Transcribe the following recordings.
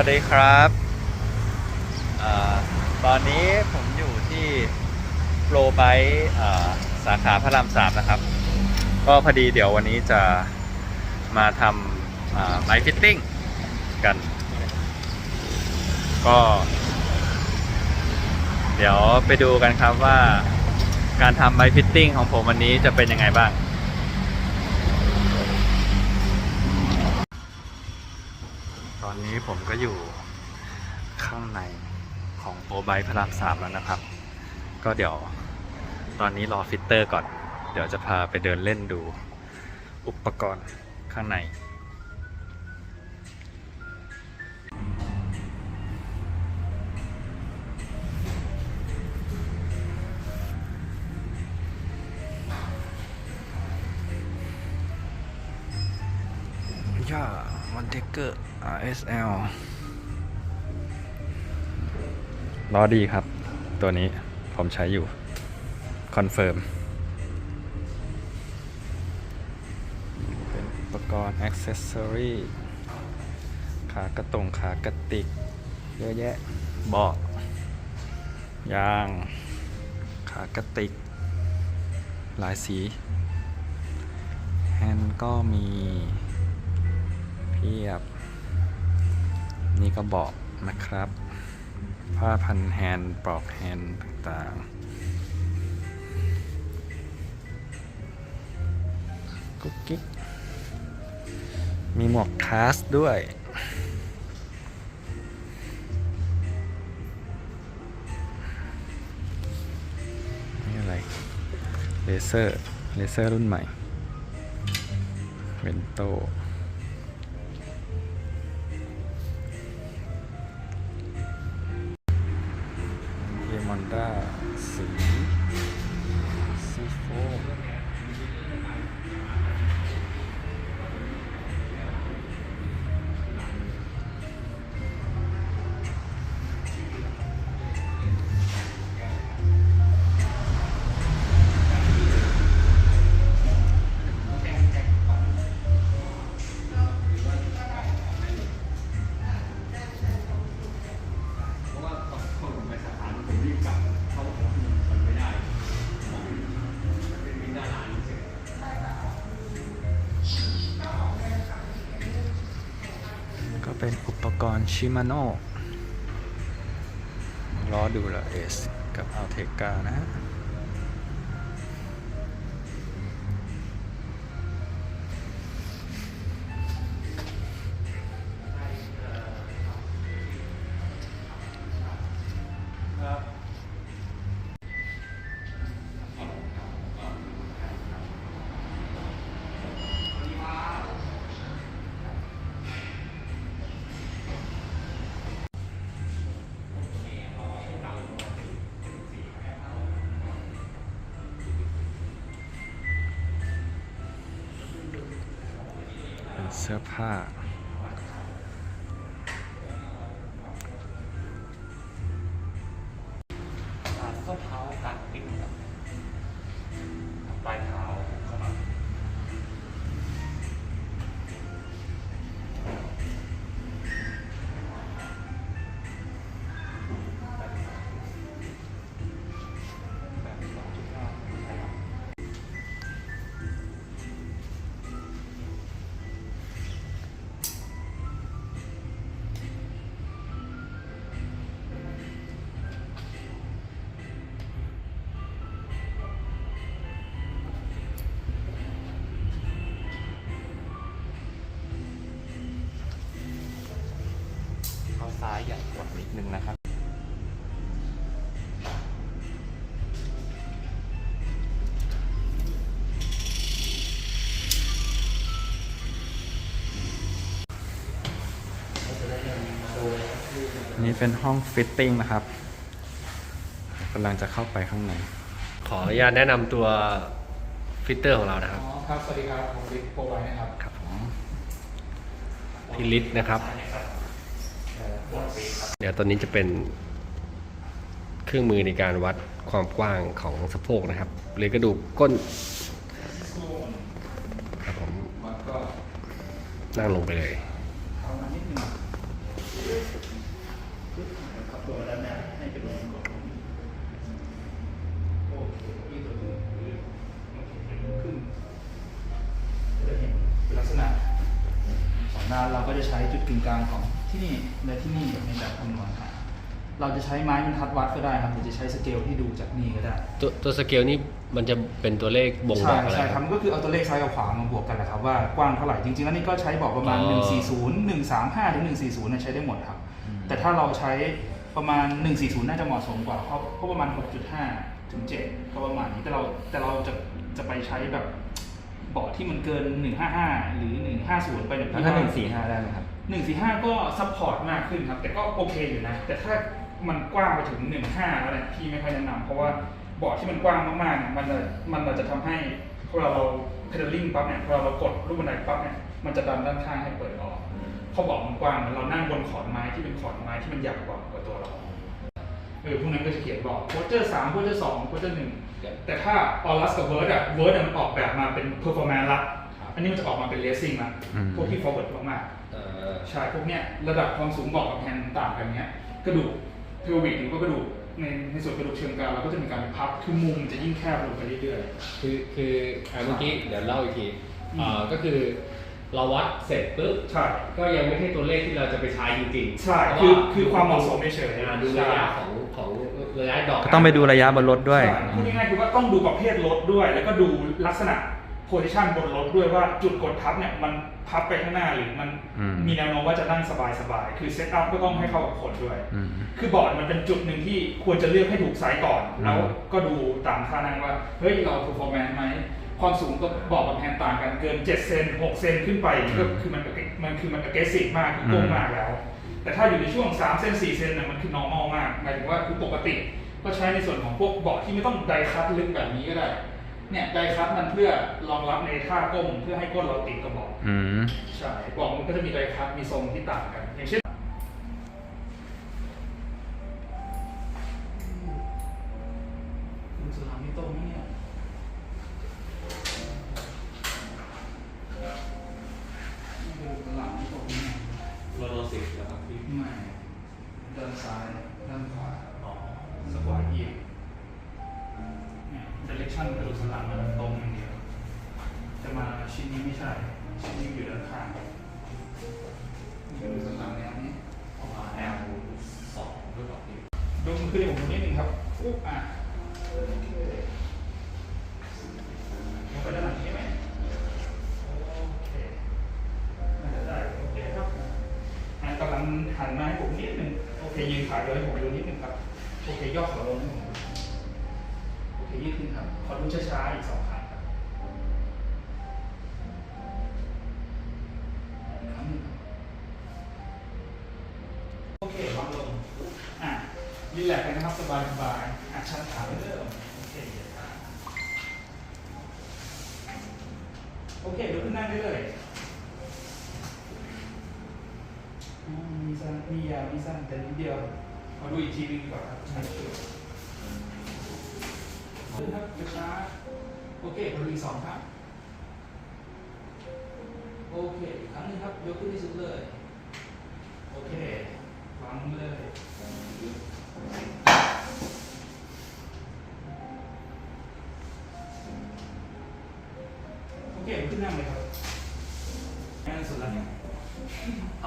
วัสดีครับอตอนนี้ผมอยู่ที่โปรไบสาขาพระรามสามนะครับ ก็พอดีเดี๋ยววันนี้จะมาทำไมฟิตติ้งกัน ก็ เดี๋ยวไปดูกันครับว่าการทำไมฟิตติ้งของผมวันนี้จะเป็นยังไงบ้าง ต อนนี้ผมก็อยู่ข้างในของโปรไบพระรามสามแล้วนะครับ ก็เดี๋ยวตอนนี้รอฟิตเตอร์ก่อน เดี๋ยวจะพาไปเดินเล่นดูอุปกรณ์ข้างใน RSL ล้อดีครับ ตัวนี้ผมใช้อยู่ คอนเฟิร์ม เป็นอุปกรณ์ a อ c เซสซอรีขากระตรงขากระติก เยอะแยะเบาะยาง ขากระติก หลายสีแฮนด์ก็มีเพียบ นี่ก็เบาะนะครับ ผ้าพันแฮนด์ปลอกแฮนด์ต่างๆกุ๊กกิ๊กมีหมวกคาสด้วยนี่อะไรเลเซอร์เลเซอร์รุ่นใหม่เวนโต ชิมาโน่ล้อดูละเอสกับอัลเทกานะฮะ สื้อผ้าข้อเท้า นิดนึงนะครับ นี่เป็นห้องฟิตติ้งนะครับกำลังจะเข้าไปข้างใน ขออนุญาตแนะนำตัวฟิตเตอร์ของเรานะครับ อ๋อครับ สวัสดีครับ ผมบิ๊กโปรไวนะครับ ครับผมพี่ลิศนะครับ เดี๋ยวตอนนี้จะเป็นเครื่องมือในการวัดความกว้างของสะโพกนะครับเรือกระดูกก้นครับผมนั่งลงไปเลยลักษณะสองด้าเราก็จะใช้จุดกึ่งกลางของ ที่นี่และที่นี่ในแบบคำนวณหาเราจะใช้ไม้บรรทัดวัดก็ได้ครับหรือจะใช้สเกลที่ดูจากนี่ก็ได้ ตัวตัวสเกลนี่มันจะเป็นตัวเลขบ่งบใช่อกอะไร ใช่คครัรับบมันก็คือเอาตัวเลขซ้ายกับขวามาบวกกันแหละครับว่ากว้างเท่าไหร่จริงๆแล้วนี่ก็ใช้บอกประมาณ อ๋อ 140 135ถึง140เนี่ยใช้ได้หมดครับแต่ถ้าเราใช้ประมาณ 140 น่าจะเหมาะสมกว่าเพราะเพราะประมาณ 6.5ถึง7ก็ประมาณนี้แต่เราแต่เราจะจะไปใช้แบบเบาะที่มันเกิน 155 หรือ 150 ไปเนี่ยแล้วถ้าหนึ่งสี่ห้าได้ไหมครับ หนึ่งสี่ห้าก็ซัพพอร์ตมากขึ้นครับ แต่ก็โอเคอยู่นะ แต่ถ้ามันกว้างไปถึงหนึ่งห้าแล้วเนี่ยพี่ไม่ค่อยแนะนำเพราะว่าเบาะที่มันกว้างมากๆเนี่ยมันจะมันจะทำให้พอเราเราเพดลิ่งปั๊บเนี่ยพอเรากดลูกบันไดปั๊บเนี่ยมันจะดันด้านข้างให้เปิดออกเพราะเบาะมันกว้างเหมือนเรานั่งบนขอนไม้ที่เป็นขอนไม้ที่มันใหญ่กว่ากว่าตัวเราเออพวกนั้นก็จะเขียนบอกโคเจอร์สามโคเจอร์สองโคเจอร์หนึ่งแต่ถ้าออรัสกับเวิร์ดอะเวิร์ดมันออกแบบมาเป็นเพอร์ฟอร์แมนซ์ละ อันนี้มันจะออกมาเป็นเลสซิ่งละอืม พวกที่ฟอร์เวิร์ดมากๆใช่พวกเนี้ยระดับความสูงบอกกับแผ่นต่างกันเนี้ยกระดูกเพลวิกหรือว่ากระดูกในในส่วนกระดูกเชิงกรานเราก็จะมีการพับคือมุมจะยิ่งแคบลงไปเรื่อย คือคืออะเมื่อกี้เดี๋ยวเล่าอีกทีอืม อ่าก็คือเราวัดเสร็จปุ๊บ ๆใช่ ก็ยังไม่ใช่ตัวเลขที่เราจะไปใช้จริงๆใช่เพราะคือว่าคือความเหมาะสมเฉยอ่าดูระยะของของระยะดอกก็ต้องไปดูระยะบนรถด้วย ใช่พูดง่ายๆคือว่าต้องดูประเภทรถด้วย แล้วก็ดูลักษณะ โพซิชันบนรถด้วยว่าจุดกดทับเนี่ยมันพับไปข้างหน้าหรือมันอืมมีแนวโน้มว่าจะนั่งสบายๆ คือเซตอัพก็ต้องให้เข้ากับคนด้วย อืม คือบอร์ดมันเป็นจุดหนึ่งที่ควรจะเลือกให้ถูกไซส์ก่อน อืม แล้วก็ดูตามท่านั่งว่า เฮ้ย เรา performance ไหม ความสูงก็บอกกับแพนต่างกันเกิน 7 เซน6 เซนขึ้นไปก็คือมันมันคือมัน aggressive มากคือโกงมากแล้ว แต่ถ้าอยู่ในช่วง 3 เซน4เซนน่ะมันคือ normal มากหมายถึงว่าคือปกติ ก็ใช้ในส่วนของพวกเบาะที่ไม่ต้องไดคัตลึกแบบนี้ก็ได้ เนี่ยไดคัตมันเพื่อรองรับในท่าก้มเพื่อให้ก้นเราติดกับเบาะอืม ใช่บอกมันก็จะมีไดคัตมีทรงที่ต่างกัน อย่างเช่น เคยืนขาเลยให้ผมดูนิดนึงครับ โอเคย่อขาลงให้ผมดูโอเคยืดขึ้นครับ ขอดูช้าๆอีกสองครั้งครับครั้งหนึ่งครับโอเควางลง อะรีแลกซ์กันนะครับ สบายสบายๆอะชันขาเริ่มโอเคเหยียดขาโอเคลุกขึ้นนั่งได้เลยอ่า มียาวมีสั้นแต่นิดเดียวมาดูอีกทีนึงกว่าครับชันเชือกขึ้นครับช้าโอเคคนอีกสองครับโอเคครั้งนึงครับยกขึ้นที่สุดเลย โอเควางเลยโอเคขึ้นนั่งเลยครับ เอ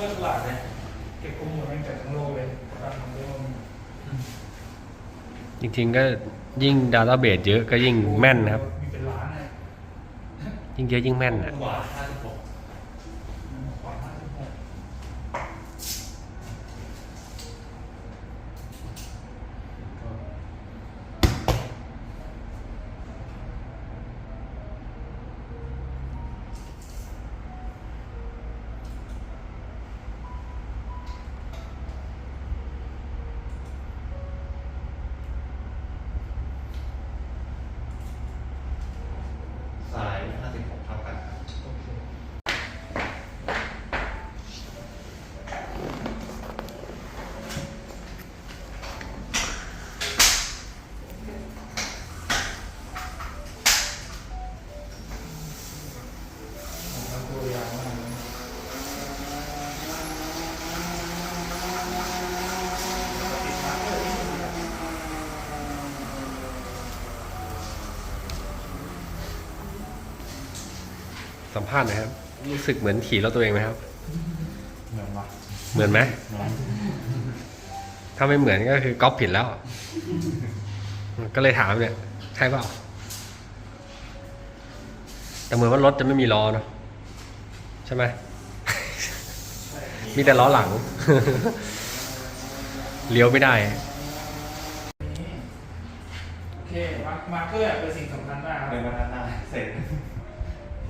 ก็ฉลาดเลยเก็บข้อมูลแม่งจากทั้งโลกเลยการทำเรื่องจริงๆก็ยิ่งดาต้าเบสเยอะก็ยิ่งแม่นนะครับ มีเป็นล้านเลยยิ่งเยอะยิ่งแม่นอะขวาห้าสิบหกขวาห้าสิบหก สัม ภาษณ์หน่อยครับ รู้สึกเหมือนขี่รถตัวเองไหมครับ เหมือนวะเหมือนไหมเหมือนถ้าไม่เหมือนก็คือก๊อปผิดแล้ว ก็เลยถามเนี่ย ใช่เปล่า แต่เหมือนว่ารถจะไม่มีล้อเนาะใช่ไหม มีแต่ล้อหลัง เลี้ยวไม่ได้ โอเค มามาร์เกอร์เป็นสิ่ง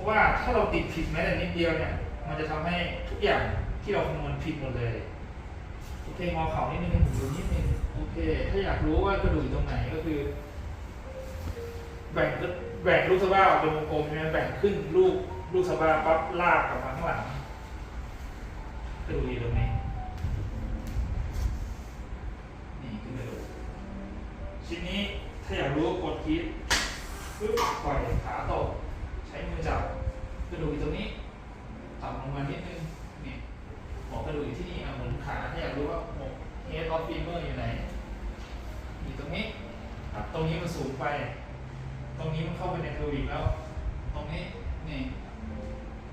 ราะว่าถ้าเราติดผิดแม้แต่นิดเดียวเนี่ย มันจะทำให้ทุกอย่างที่เราคำนวณผิดหมดเลย โอเคงอเข่านิดนึงห้ผมดูนิดนึงโอเค ถ้าอยากรู้ว่ากระดูกอยู่ตรงไหนก็คือ แบ่งแบ่งลูกสะบ้าออกเป็นวงกลมใช่ไหมแบ่งครึ่งลูกลูกสะบ้าปั๊บลากกลับมาข้างหลังกระดูกอยู่ตรงนี้นี่คือกระดูกชิ้นนี้ถ้าอยากรู้กดคิดปึ๊บปล่อยขาตก ใช้มือจับกระ ดูกอยู่ตรงนี้ต่ำลงมานิดนึงนี่หมอกระดูกอยู่ที่นี่อะหมุนขาถ้าอยากรู้ว่าหมกเฮดออฟฟีเมอร์อยู่ไหนอยู่ตรงนี้ครับตรงนี้มันสูงไป ตรงนี้มันเข้าไปในเพลวิกแล้ว ตรงนี้นี่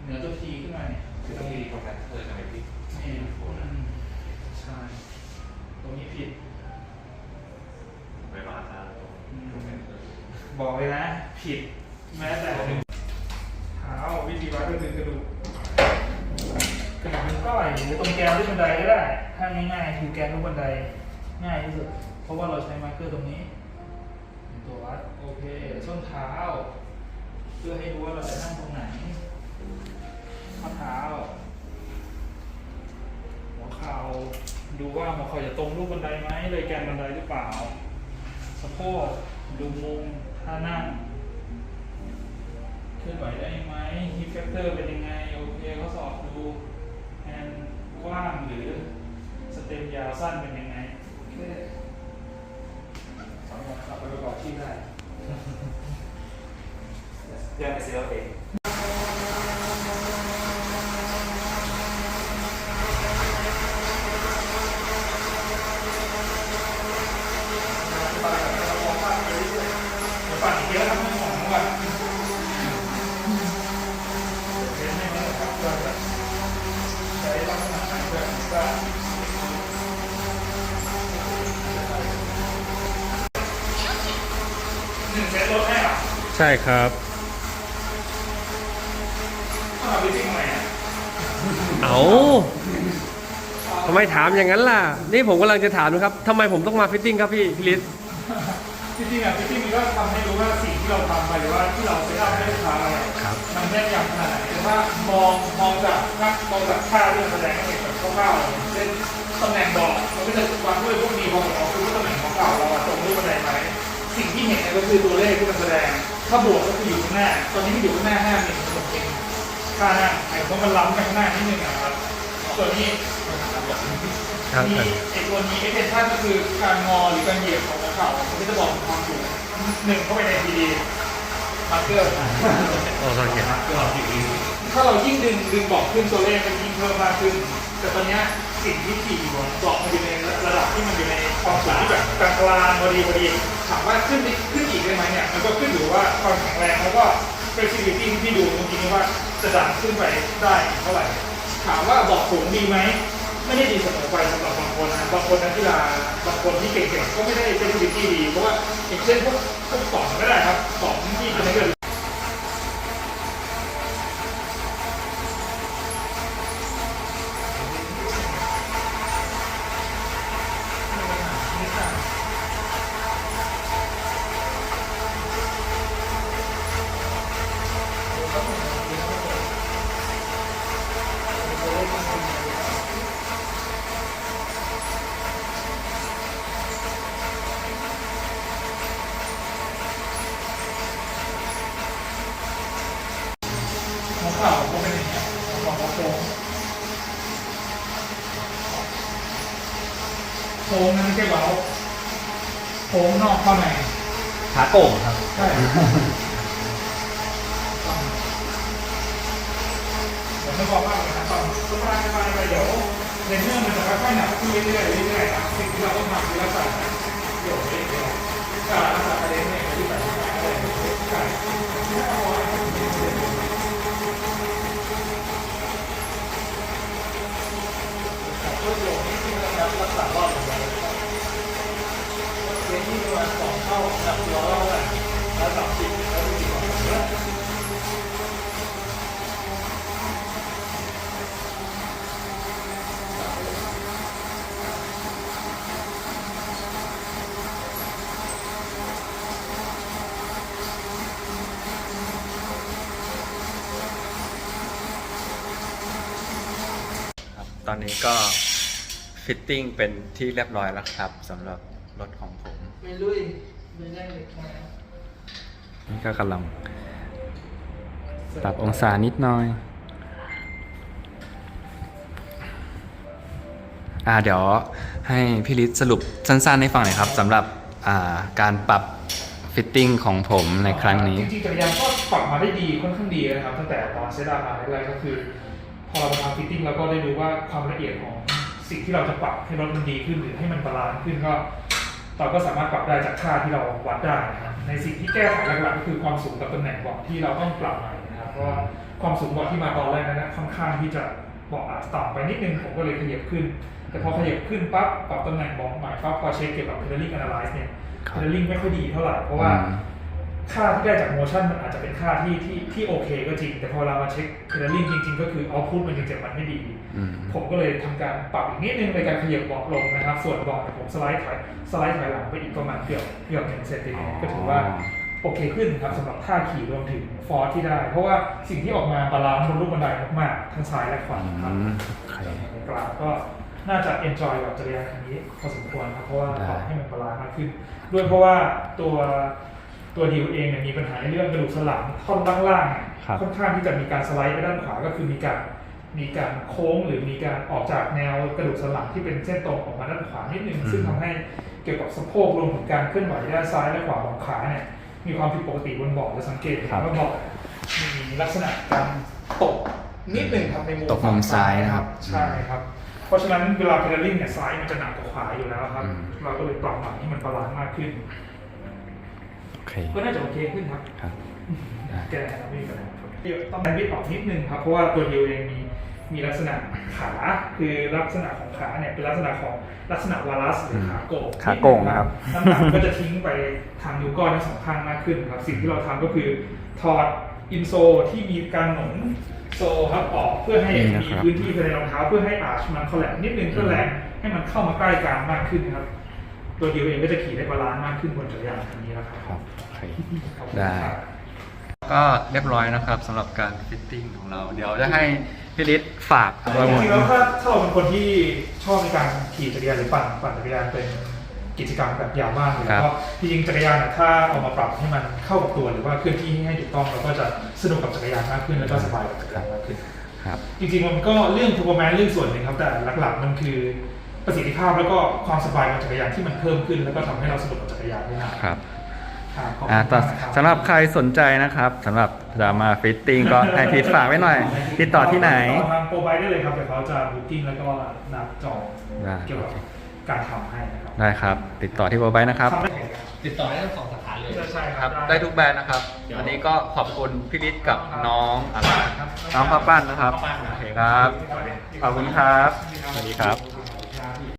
เหนือตัวทีขึ้นมาเนี่ยคือต้องมีโปรแกรมเธอจะไม่ผิดนี่อืมใช่ตรงนี้ผิด ไปมาทางอืมบอกเลยนะ ผิดแม้แต่หนึ่งเท้าวิธีวัดก็คือกระดูกกระดูกเป็นก้อยหรือตรงแกนที่ บันไดก็ได้ถ้าง่ายๆคือแกนทุกบันไดง่ายที่สุด เพราะว่าเราใช้มาร์เกอร์ตรงนี้ ตัววัดโอเคส้นเท้า เพื่อให้รู้ว่าเราจะนั่งตรงไหนข้อเท้าหัวเข่าดูว่าหัวเข่าจะตรงรูปบันไดไหมเลยแกนบันไดหรือเปล่าสะโพกดูมุมท่านั่งเคลื่อนไหวได้ไหมฮิปแฟกเตอร์เป็นยังไง โอเคข้อสอบดูแฮนด์กว้างหรือส เต็มยาวสั้นเป็นยังไงโอเคสามารถกลับไปประกอบที่ได้เรื่องไปซื้อเอาเอง งเซตลดให้เหรอใช่ครับต้องเอาไปทิ้งไหนอะเอาทำไมถามอย่างนั้นล่ะ นี่ผมกำลังจะถามนะครับทำไมผมต้องมาฟิตติ้งครับพี่พี่ลิศจริงๆอะจริงๆมันก็ทำให้รู้ว่าสิ่งที่เราทำไปหรือว่าที่เราไปทำให้ลูกค้าอะไรครับมันแม่นยำขนาดไหนแต่ว่ามองมองจากภาพมองจากค่าที่มันแสดงให้เห็นแบบคร่าวๆเช่นตำแหน่งบอกมันก็จะวางด้วยพวกนี้พอของคือว่าตำแหน่งของเก่าเราอะตรงรูปบันไดไหมสิ่ง ที่เห็นเนี่ยก็คือตัวเลขที่มันแสดง ถ้าบวกก็คืออยู่ข้างหน้า ตอนนี้มันอยู่ข้างหน้าห้าหนึ่งผมเองค่าหน้าไอ้เพราะมันล้ำไปข้างหน้านิดนึงอะครับส่วนนี้ครับมีไอ้ตัวนี้เอเทนชั่นก็คือการงอหรือการเหยียบของหัวเข่ามันก็จะบอกถึงความสูงหนึ่งเข้าไปในทีดีมาร์เกอร์โอ้โอเคถ้าเรายิ่งดึงดึงบอกขึ้นตัวเลขมันยิ่งเพิ่มมากขึ้น แต่ตอนเนี้ย สิ่งที่ขี่อยู่บนบอกมันอยู่ในระดับที่มันอยู่ในความสูงที่แบบกลางๆพอดีพอดีถามว่าขึ้นขึ้นอีกได้ไหมเนี่ยมันก็ขึ้นอยู่ว่าความแข็งแรงแล้วก็ flexibility ที่ดูเมื่อกี้นี้ว่าจะดันขึ้นไปได้เท่าไหร่ถามว่าบอกสูงดีไหมไม่ได้ดีเสมอไปสำหรับบางคนนะบางคนนักกีฬาบางคนที่เก่งๆก็ไม่ได้ flexibility ดีเพราะว่าอย่างเช่นพวกพวกสองก็ได้ครับสองที่เป็นนักกี ฬาหัวเข่าก็เป็นอย่างเงี้ยหัวเข่าโค้งโค้งนั้นไม่ใช่เว้าโค้งนอกเข้าในขาโก่งครับ ใช่ผมไม่บอกว่าเลยนะตอนสบายสบายไปเดี๋ยวในเมื่อมันจะค่อยๆหนักขึ้นเรื่อยๆเรื่อยๆครับสิ่งที่เราต้องทำคือรักษาเดี๋ยวเรื่ยการรักษาประเด็นเนี่ยที่แบบอะไรการ ดหลงที่นครับรักษารอบของเราเป็นที่ประมาณสองเท่าจากร้อยละระดับสิบแล้วดูดีกว่าตอนนี้ก็ ฟิตติ้งเป็นที่เรียบร้อยแล้วครับสำหรับรถของผมไม่ลุยไม่ได้เด็กมานี่ก็กำลังปรับองศานิดหน่อย อ่าเดี๋ยวให้พี่ลิศสรุปสั้นๆให้ฟังหน่อยครับสำหรับอ่าการปรับฟิตติ้งของผมในครั้งนี้ จริงๆจักรยานก็ปรับมาได้ดีค่อนข้างดีนะครับตั้งแต่ตอนเซตอัพมาแรกๆก็คือ พอเรามาทำฟิตติ้งเราก็ได้รู้ว่าความละเอียดของ สิ่งที่เราจะปรับให้รถมันดีขึ้นหรือให้มันบาลานซ์ขึ้นก็เราก็สามารถปรับได้จากค่าที่เราวัดได้นะครับในสิ่งที่แก้ไขหลักๆก็คือความสูงกับตำแหน่งเบาะที่เราต้องปรับใหม่นะครับเพราะว่าความสูงเบาะที่มาตอนแรกนั้นนะค่อนข้างที่จะเบาะอาจจะต่ำไปนิดนึงผมก็เลยขยับขึ้น แต่พอขยับขึ้นปั๊บปรับตำแหน่งเบาะใหม่ปั๊บพอเช็คเกี่ยวกับ pedalling analyze เนี่ยครับ pedalling ไม่ค่อยดีเท่าไหร่เพราะว่าอืม ค่าที่ได้จากโมชั่นมันอาจจะเป็นค่าที่ที่ที่โอเคก็จริง แต่พอเรามาเช็คเพดาริ่งจริง ๆ ก็คือเอาพุทมันจริงๆมันไม่ดีอืมผมก็เลยทำการปรับอีกนิดนึงในการขยับเบาะลงนะครับ ส่วนเบาะเนี่ยผมสไลด์ถอยสไลด์ถอยหลังไปอีกประมาณเกือบเกือบหนึ่งเซนติเมตรก็ถือว่าโอเคขึ้นครับสำหรับท่าขี่รวมถึงฟอร์สที่ได้ เพราะว่าสิ่งที่ออกมาบาลานซ์บนลูกบันไดมากๆทั้งซ้ายและขวาครับอืมโอเคในกลางก็น่าจะ enjoy กับจักรยานคันนี้พอสมควรครับเพราะว่าได้ปรับให้มันบาลานซ์มากขึ้น ด้วยเพราะว่าตัว ตัวดิวเองเนี่ยมีปัญหาในเรื่องกระดูกสันหลังท่อนล่างๆเนี่ยครับค่อนข้างที่จะมีการสไลด์ไปด้านขวาก็คือมีการมีการโค้งหรือมีการออกจากแนวกระดูกสันหลังที่เป็นเส้นตรงออกมาด้านขวานิดนึงอืมซึ่งทำให้เกี่ยวกับสะโพกรวมถึงการเคลื่อนไหวด้านซ้ายและขวาของขาเนี่ยมีความผิดปกติบนเบาะจะสังเกตเห็นว่าเบาะมีลักษณะการตกนิดนึงครับในมุมตกมุมซ้ายนะครับใช่ครับ เพราะฉะนั้นเวลาเพดาริ่งเนี่ยซ้ายมันจะหนักกว่าขวาอยู่แล้วครับอืมเราก็เลยปรับใหม่ให้มันบาลานซ์มากขึ้นโอ เคก็น่าจะโอเคขึ้นครับครับแกไม่มีปัญหาครับเดี๋ยวต้องแบนวิดออกนิดนึงครับเพราะว่าตัวเดียวเองมีมีลักษณะขาคือลักษณะของขาเนี่ยเป็นลักษณะของลักษณะวาลัสหรือขาโก่งขาโก่งนะครับน้ำหนักก็จะทิ้งไปทางนิ้วก้อยทั้งสองข้างมากขึ้นครับสิ่งที่เราทำก็คือถอดอินโซลที่มีการหนุนโซลครับออกเพื่อให้นี่นะมีครับพื้นที่ภายในรองเท้าเพื่อให้อาร์ชมันคอลแลบนิดนึงเพื่อแรงให้มันเข้ามาใกล้กลางมากขึ้นครับ ตัวเดียวเองก็จะขี่ได้บาลานซ์มากขึ้นบนจักรยานคันนี้แล้วครับครับโอเคขอบคุณได้ ครับ ก็เรียบร้อยนะครับสำหรับการฟิตติ้งของเรา เดี๋ยวจะให้พี่ลิศฝากจริงๆแล้วถ้าถ้าเราเป็นคนที่ชอบในการขี่จักรยานหรือปั่นปั่นจักรยานเป็นกิจกรรมแบบยาวมากเลยแล้วก็จริงๆจักรยานเนี่ยถ้าเอามาปรับให้มันเข้ากับตัวหรือว่าเคลื่อนที่ให้ถูกต้องเราก็จะสนุกกับจักรยานมากขึ้นแล้วก็สบายกับจักรยานมากขึ้น ครับ จริงๆมันก็เรื่อง performance เรื่องส่วนหนึ่งครับ แต่หลักๆมันคือ ประสิทธิภาพแล้วก็ความสบายของจักรยานที่มันเพิ่มขึ้น แล้วก็ทำให้เราสนุกกับจักรยานได้นานครับครับขอบคุณอ่าต่อมากคบสำหรับใครสนใจนะครับสำหรับจะมาฟิตติ้งก็ให้พีทฝากไว้หน่อยติดต่อที่ไหนติดต่อทางโปรไบได้เลยครับเดี๋ยวเขาจะบุ๊กิ้งแล้วก็นัดจองได้เกี่ยวกับการทำให้นะครับได้ครับ ติดต่อที่โปรไบนะครับทำได้ติดต่อได้ทั้งสองสาขาเลยใช่ใช่ครับได้ทุกแบรนด์นะครับวันนี้ก็ขอบคุณพี่ลิศกับน้องอะไรน้องข้าวปั้นนะครับโอเคครับขอบคุณครับสวัสดีครับ happy.